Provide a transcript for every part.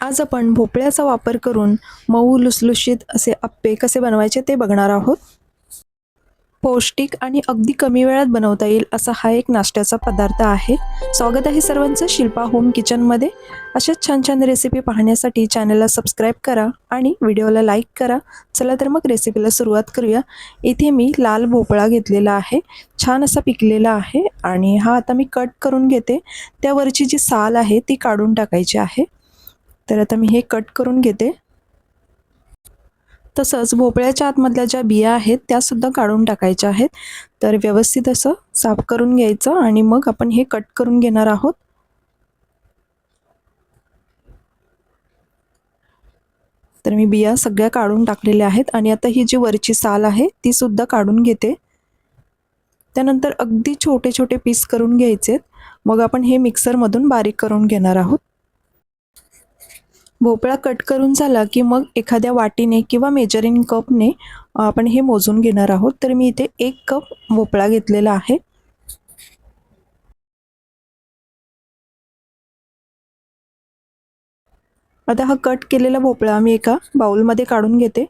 आज आपण भोपळ्याचा वापर करून मऊ लुसलुशीत असे अप्पे कसे बनवायचे ते बघणार आहोत. पौष्टिक आणि अगदी कमी वेळात बनवता येईल असा हा एक नाश्त्याचा पदार्थ आहे. स्वागत आहे सर्वांचं शिल्पा होम किचनमध्ये अशाच छान छान रेसिपी पाहण्यासाठी चॅनलला सबस्क्राईब करा आणि व्हिडिओला लाईक करा. चला तर मग रेसिपीला सुरुवात करूया. इथे मी लाल भोपळा घेतलेला आहे. छान असा पिकलेला आहे आणि हा आता मी कट करून घेते. त्यावरची जी साल आहे ती काढून टाकायची आहे. तर आता मी हे कट करून घेते. तसंच भोपळ्याच्या आतमधल्या ज्या बिया आहेत त्यासुद्धा काढून टाकायच्या आहेत. तर व्यवस्थित असं साफ करून घ्यायचं आणि मग आपण हे कट करून घेणार आहोत. तर मी बिया सगळ्या काढून टाकलेल्या आहेत आणि आता ही जी वरची साल आहे ती सुद्धा काढून घेते. त्यानंतर अगदी छोटे छोटे पीस करून घ्यायचे मग आपण हे मिक्सरमधून बारीक करून घेणार आहोत. भोपळा कट करून झाला की मग एखाद्या वाटीने किंवा मेजरिंग कपने आपण हे मोजून घेणार आहोत. तर मी इथे एक कप भोपळा घेतलेला आहे. आता हा कट केलेला भोपळा मी एका बाउलमध्ये काढून घेते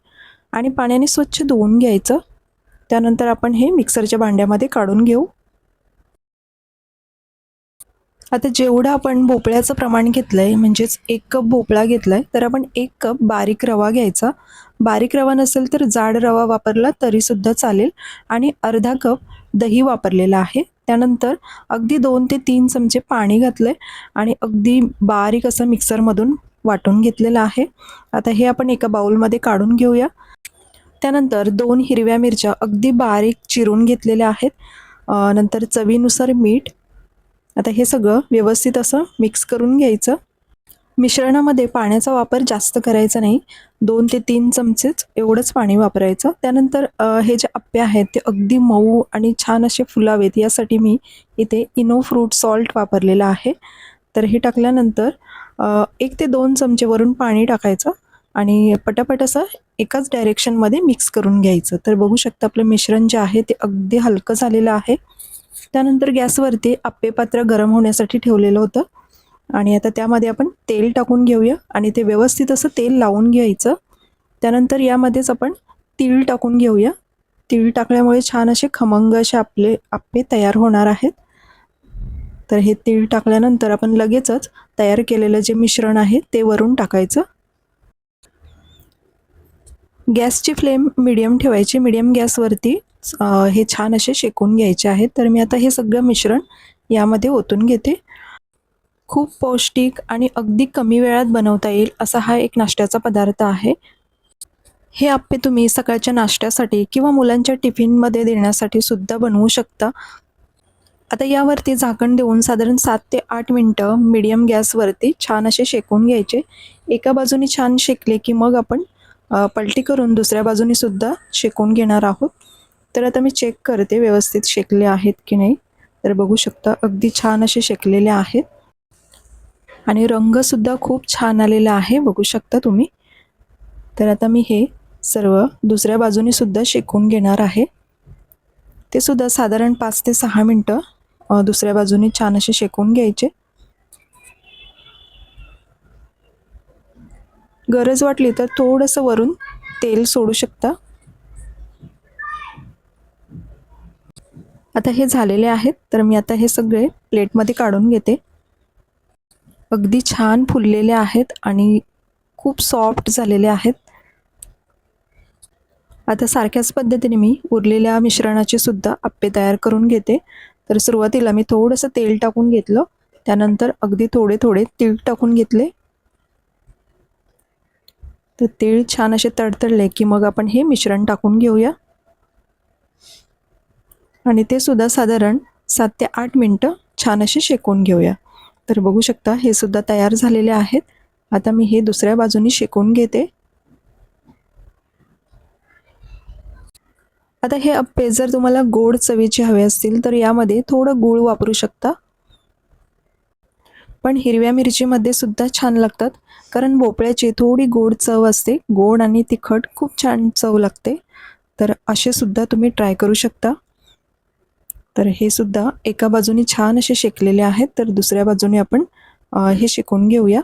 आणि पाण्याने स्वच्छ धुवून घ्यायचं. त्यानंतर आपण हे मिक्सरच्या भांड्यामध्ये काढून घेऊ. आता जेवढं आपण भोपळ्याचं प्रमाण घेतलं आहे म्हणजेच एक कप भोपळा घेतला आहे तर आपण एक कप बारीक रवा घ्यायचा. बारीक रवा नसेल तर जाड रवा वापरला तरीसुद्धा चालेल. आणि अर्धा कप दही वापरलेला आहे. त्यानंतर अगदी दोन ते तीन चमचे पाणी घातलं आहे आणि अगदी बारीक असं मिक्सरमधून वाटून घेतलेलं आहे. आता हे आपण एका बाउलमध्ये काढून घेऊया. त्यानंतर दोन हिरव्या मिरच्या अगदी बारीक चिरून घेतलेल्या आहेत. नंतर चवीनुसार मीठ आता हे सगळं व्यवस्थित असं मिक्स करून घ्यायचं. मिश्रणामध्ये पाण्याचा वापर जास्त करायचा नाही. दोन ते तीन चमचेच एवढंच पाणी वापरायचं. त्यानंतर हे जे आप्पे आहेत ते अगदी मऊ आणि छान असे फुलावेत. यासाठी मी इथे इनो फ्रूट सॉल्ट वापरलेलं आहे. तर हे टाकल्यानंतर एक ते दोन चमचे वरून पाणी टाकायचं आणि पटापट असं एकाच डायरेक्शनमध्ये मिक्स करून घ्यायचं. तर बघू शकता आपलं मिश्रण जे आहे ते अगदी हलकं झालेलं आहे. त्यानंतर गॅसवरती आप्पे पात्र गरम होण्यासाठी ठेवलेलं होतं. आणि आता त्यामध्ये आपण तेल टाकून घेऊया आणि ते व्यवस्थित असं तेल लावून घ्यायचं. त्यानंतर यामध्येच आपण तीळ टाकून घेऊया. तीळ टाकल्यामुळे छान असे खमंग असे आपले आप्पे तयार होणार आहेत. तर हे तीळ टाकल्यानंतर आपण लगेचच तयार केलेलं जे मिश्रण आहे ते वरून टाकायचं. गॅसची फ्लेम मिडियम ठेवायची. मिडियम गॅसवरती हे छान असे शेकून घ्यायचे आहेत. तर मी आता हे सगळं मिश्रण यामध्ये ओतून घेते. खूप पौष्टिक आणि अगदी कमी वेळात बनवता येईल असा हा एक नाश्त्याचा पदार्थ आहे. हे आप्पे तुम्ही सकाळच्या नाश्त्यासाठी किंवा मुलांच्या टिफिनमध्ये देण्यासाठी सुद्धा बनवू शकता. आता यावरती झाकण देऊन साधारण सात ते आठ मिनटं मिडियम गॅसवरती छान असे शेकून घ्यायचे. एका बाजूने छान शेकले की मग आपण पलटी करून दुसऱ्या बाजूने सुद्धा शेकून घेणार आहोत. तर आता मी चेक करते व्यवस्थित शेकले आहेत की नाही. तर बघू शकता अगदी छान असे शेकलेले आहेत. आणि रंगसुद्धा खूप छान आलेला आहे बघू शकता तुम्ही. तर आता मी हे सर्व दुसऱ्या बाजूने सुद्धा शेकून घेणार आहे. ते सुद्धा साधारण पाच ते सहा मिनटं दुसऱ्या बाजूने छान असे शेकून घ्यायचे. गरज वाटली तर थोडंसं वरून तेल सोडू शकता. आता हे झालेले आहेत तर मी आता हे सगळे प्लेटमध्ये काढून घेते. अगदी छान फुललेले आहेत आणि खूप सॉफ्ट झालेले आहेत. आता सारख्याच पद्धतीने मी उरलेल्या मिश्रणाचे सुद्धा आप्पे तयार करून घेते. तर सुरुवातीला मी थोडंसं तेल टाकून घेतलं. त्यानंतर अगदी थोडे थोडे तीळ टाकून घेतले. तर तीळ छान असे तडतडले की मग आपण हे मिश्रण टाकून घेऊया. आणि ते सुद्धा साधारण सात ते आठ मिनटं छान असे शेकून घेऊया. तर बघू शकता हे सुद्धा तयार झालेले आहेत. आता मी हे दुसऱ्या बाजूनी शेकून घेते. आता हे अप्पे जर तुम्हाला गोड चवीचे हवे असतील तर यामध्ये थोडं गूळ वापरू शकता. पण हिरव्या मिरचीमध्ये सुद्धा छान लागतात कारण भोपळ्याची थोडी गोड चव असते. गोड आणि तिखट खूप छान चव लागते. तर असे सुद्धा तुम्ही ट्राय करू शकता. तर हे सुद्धा एका बाजूने छान असे शेकलेले आहेत तर दुसऱ्या बाजूने आपण हे शेकून घेऊया.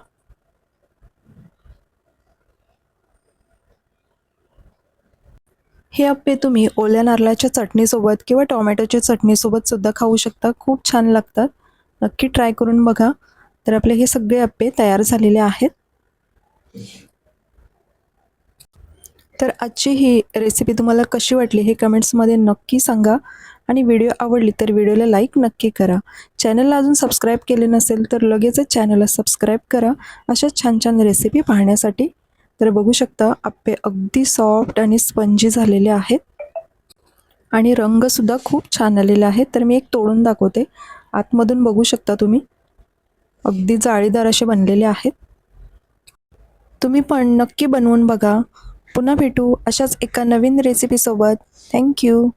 हे अप्पे तुम्ही ओल्या नारळाच्या चटणीसोबत किंवा टोमॅटोच्या चटणीसोबत सुद्धा खाऊ शकता खूप छान लागतात. नक्की ट्राय करून बघा. तर आपले हे सगळे अप्पे तयार झालेले आहेत. तर आजची ही रेसिपी तुम्हाला कशी वाटली हे कमेंट्समध्ये नक्की सांगा. आणि व्हिडिओ आवडली तर व्हिडिओला लाईक नक्की करा. चॅनलला अजून सबस्क्राईब केले नसेल तर लगेचच चॅनलला सबस्क्राईब करा. अशा छान छान रेसिपी पाहण्यासाठी. तर बघू शकता आप्पे अगदी सॉफ्ट आणि स्पंजी झालेले आहेत. आणि रंगसुद्धा खूप छान आलेले आहेत. तर मी एक तोडून दाखवते. आतमधून बघू शकता तुम्ही. अगदी जाळीदार असे बनलेले आहेत. तुम्ही पण नक्की बनवून बघा. पुन्हा भेटू अशाच एका नवीन रेसिपीसोबत थँक्यू